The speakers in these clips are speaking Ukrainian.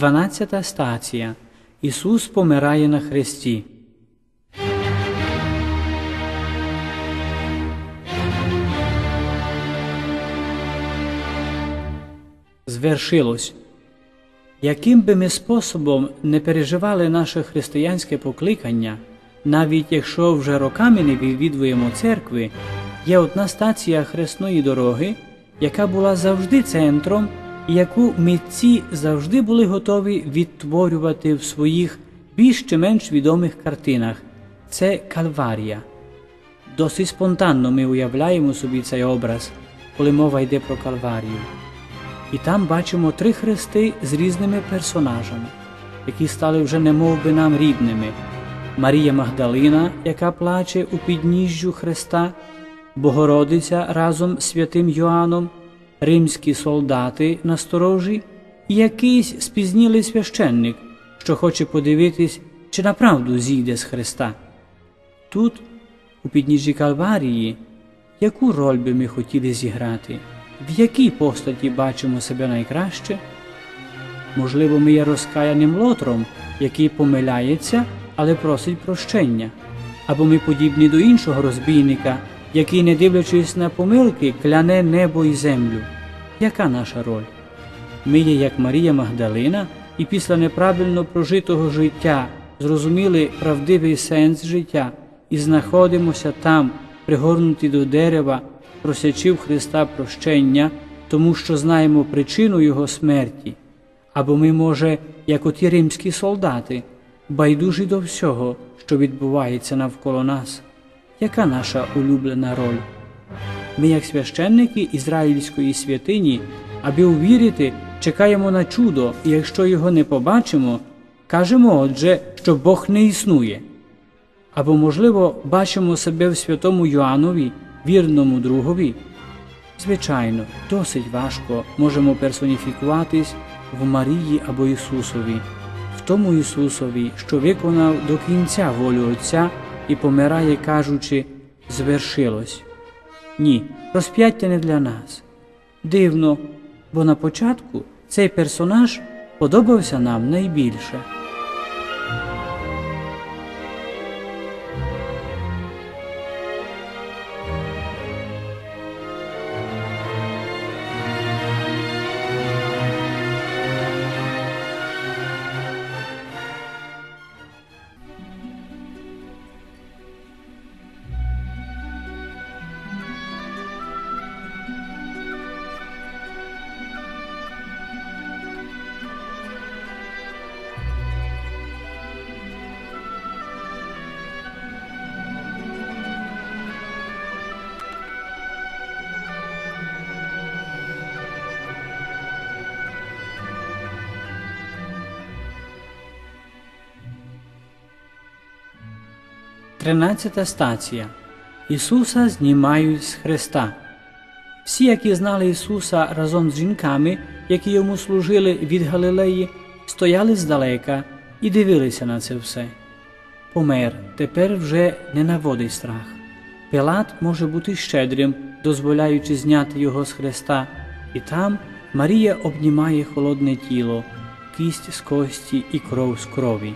12 стація. Ісус помирає на хресті. Звершилось. Яким би ми способом не переживали наше християнське покликання, навіть якщо вже роками не відвідуємо церкви, є одна стація хресної дороги, яка була завжди центром яку митці завжди були готові відтворювати в своїх більш чи менш відомих картинах це Кальварія. Досить спонтанно ми уявляємо собі цей образ, коли мова йде про Кальварію. І там бачимо три хрести з різними персонажами, які стали вже немов би нам рідними. Марія Магдалина, яка плаче у підніжжю Христа, Богородиця разом з святим Йоанном, римські солдати на сторожі і якийсь спізнілий священник, що хоче подивитись, чи направду зійде з Христа. Тут, у підніжжі Калварії, яку роль би ми хотіли зіграти? В якій постаті бачимо себе найкраще? Можливо, ми є розкаяним лотром, який помиляється, але просить прощення, або ми подібні до іншого розбійника, який, не дивлячись на помилки, кляне небо і землю. Яка наша роль? Ми є як Марія Магдалина, і після неправильно прожитого життя зрозуміли правдивий сенс життя і знаходимося там, пригорнуті до дерева, просячи в Христа прощення, тому що знаємо причину Його смерті, або ми, може, як оті римські солдати, байдужі до всього, що відбувається навколо нас. Яка наша улюблена роль? Ми, як священники ізраїльської святині, аби увірити, чекаємо на чудо, і якщо його не побачимо, кажемо отже, що Бог не існує. Або, можливо, бачимо себе в святому Йоаннові, вірному другові. Звичайно, досить важко можемо персоніфікуватись в Марії або Ісусові, в тому Ісусові, що виконав до кінця волю Отця і помирає, кажучи, звершилось. Ні, розп'яття не для нас. Дивно, бо на початку цей персонаж подобався нам найбільше. Тринадцята стація. Ісуса знімають з Христа. Всі, які знали Ісуса разом з жінками, які йому служили від Галилеї, стояли здалека і дивилися на це все. Помер тепер вже не наводить страх. Пилат може бути щедрим, дозволяючи зняти його з Христа, і там Марія обнімає холодне тіло, кість з кості і кров з крові.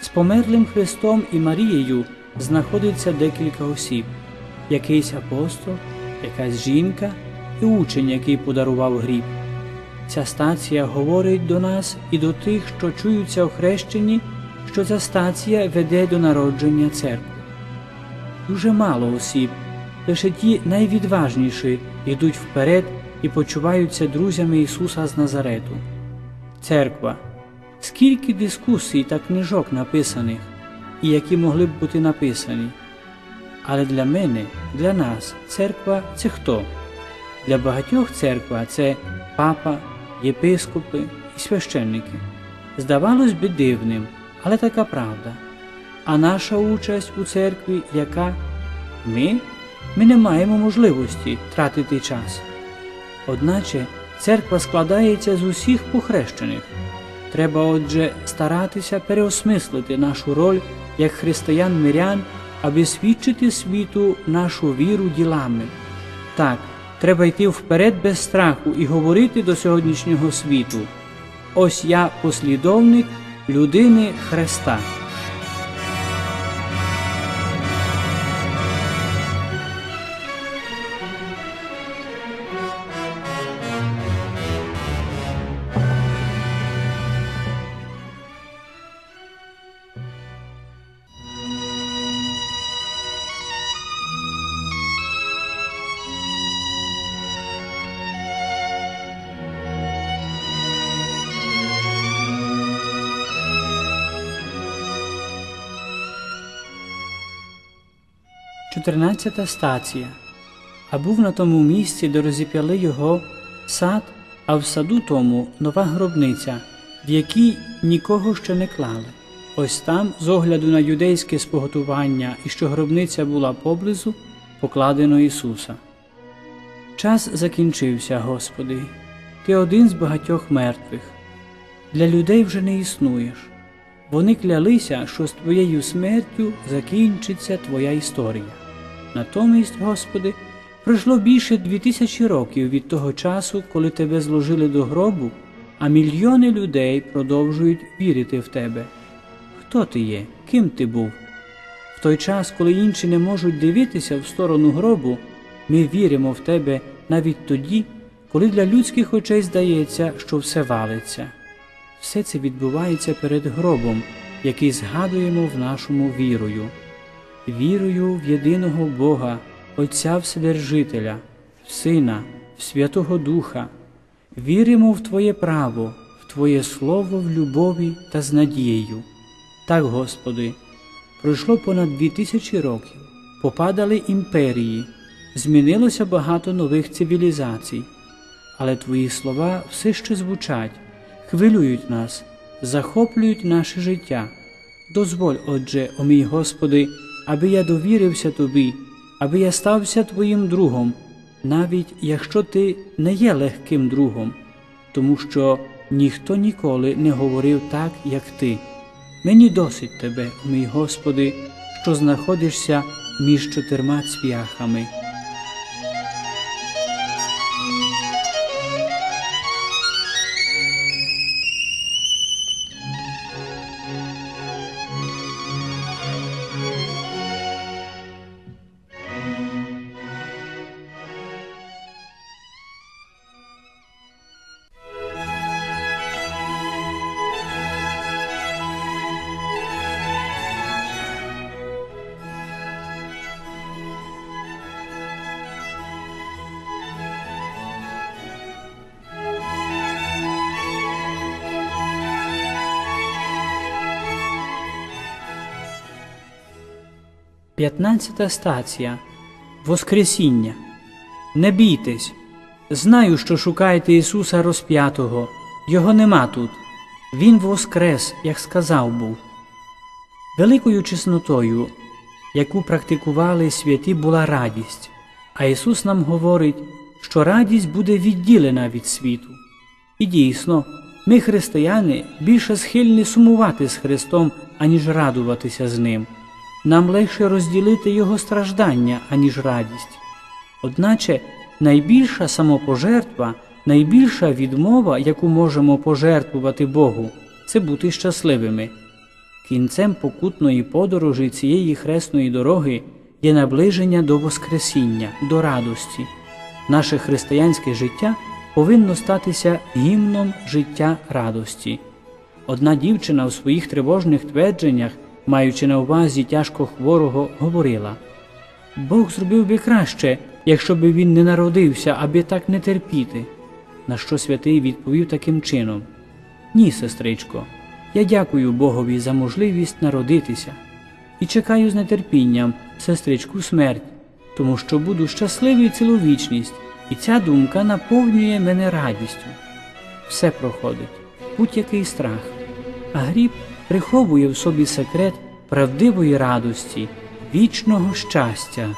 З померлим Христом і Марією знаходиться декілька осіб, якийсь апостол, якась жінка і учень, який подарував гріб. Ця стація говорить до нас і до тих, що чуються охрещені, що ця стація веде до народження церкви. Дуже мало осіб, лише ті найвідважніші йдуть вперед і почуваються друзями Ісуса з Назарету. Церква. Скільки дискусій та книжок написаних, і які могли б бути написані. Але для мене, для нас, церква це хто? Для багатьох церква це папа, єпископи і священники. Здавалось би дивним, але така правда. А наша участь у церкві, яка ми? Ми не маємо можливості тратити час. Одначе церква складається з усіх похрещених. Треба, отже, старатися переосмислити нашу роль як християн-мирян, аби свідчити світу нашу віру ділами. Так, треба йти вперед без страху і говорити до сьогоднішнього світу. ось я послідовник людини Христа. Чотирнадцята стація. А був на тому місці, де розіп'яли його сад, а в саду тому нова гробниця, в якій нікого ще не клали. Ось там, з огляду на юдейське споготування і що гробниця була поблизу, покладено Ісуса. Час закінчився, Господи, Ти один з багатьох мертвих. Для людей вже не існуєш. Вони клялися, що з твоєю смертю закінчиться твоя історія. Натомість, Господи, пройшло більше дві тисячі років від того часу, коли тебе зложили до гробу, а мільйони людей продовжують вірити в тебе. Хто ти є? Ким ти був? В той час, коли інші не можуть дивитися в сторону гробу, ми віримо в тебе навіть тоді, коли для людських очей здається, що все валиться. Все це відбувається перед гробом, який згадуємо в нашому вірою. Вірую в єдиного Бога, Отця Вседержителя, Сина, Святого Духа. Віримо в Твоє право, в Твоє Слово в любові та з надією. Так, Господи, пройшло понад дві тисячі років, попадали імперії, змінилося багато нових цивілізацій, але Твої слова все ще звучать хвилюють нас, захоплюють наше життя. Дозволь, Отже, о мій Господи, аби я довірився Тобі, аби я стався Твоїм другом, навіть якщо Ти не є легким другом, тому що ніхто ніколи не говорив так, як Ти. Мені досить Тебе, мій Господи, що знаходишся між чотирма цвяхами. П'ятнадцята стація Воскресіння. Не бійтесь. Знаю, що шукаєте Ісуса розп'ятого. Його нема тут. Він воскрес, як сказав був. Великою чеснотою, яку практикували святі, була радість, а Ісус нам говорить, що радість буде відділена від світу. І дійсно, ми, християни, більше схильні сумувати з Христом, аніж радуватися з Ним нам легше розділити Його страждання, аніж радість. Одначе найбільша самопожертва, найбільша відмова, яку можемо пожертвувати Богу, це бути щасливими. Кінцем покутної подорожі цієї хресної дороги є наближення до Воскресіння, до радості. Наше християнське життя повинно статися гімном життя радості. Одна дівчина в своїх тривожних твердженнях маючи на увазі тяжко хворого, говорила Бог зробив би краще, якщо би він не народився, аби так не терпіти. На що святий відповів таким чином Ні, сестричко, я дякую Богові за можливість народитися і чекаю з нетерпінням, сестричку, смерть, тому що буду щасливий цілу вічність, і ця думка наповнює мене радістю. Все проходить, будь-який страх, а гріб приховує в собі секрет правдивої радості, вічного щастя.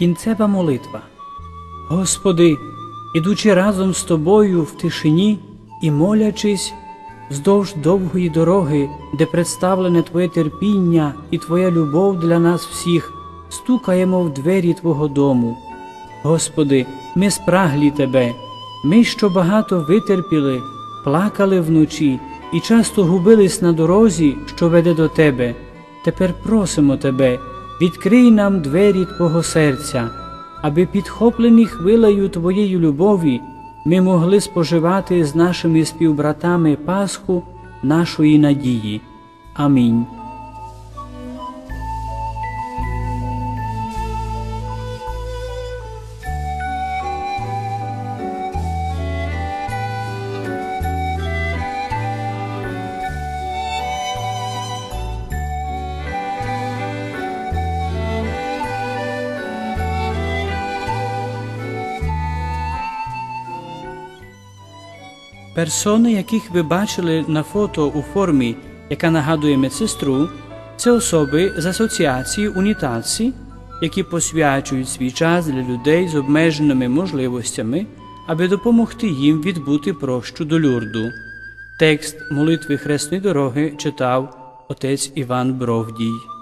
Кінцева молитва. Господи, ідучи разом з тобою в тишині і молячись вздовж довгої дороги, де представлене Твоє терпіння і Твоя любов для нас всіх, стукаємо в двері Твого дому. Господи, ми спраглі Тебе, ми, що багато витерпіли, плакали вночі і часто губились на дорозі, що веде до Тебе. Тепер просимо Тебе, відкрий нам двері Твого серця, аби підхоплені хвилею Твоєї любові ми могли споживати з нашими співбратами Пасху нашої надії. Амінь. Персони, яких ви бачили на фото у формі, яка нагадує медсестру, це особи з асоціації унітації, які посвячують свій час для людей з обмеженими можливостями, аби допомогти їм відбути прощу до люрду. Текст молитви Хресної дороги читав отець Іван Бровдій.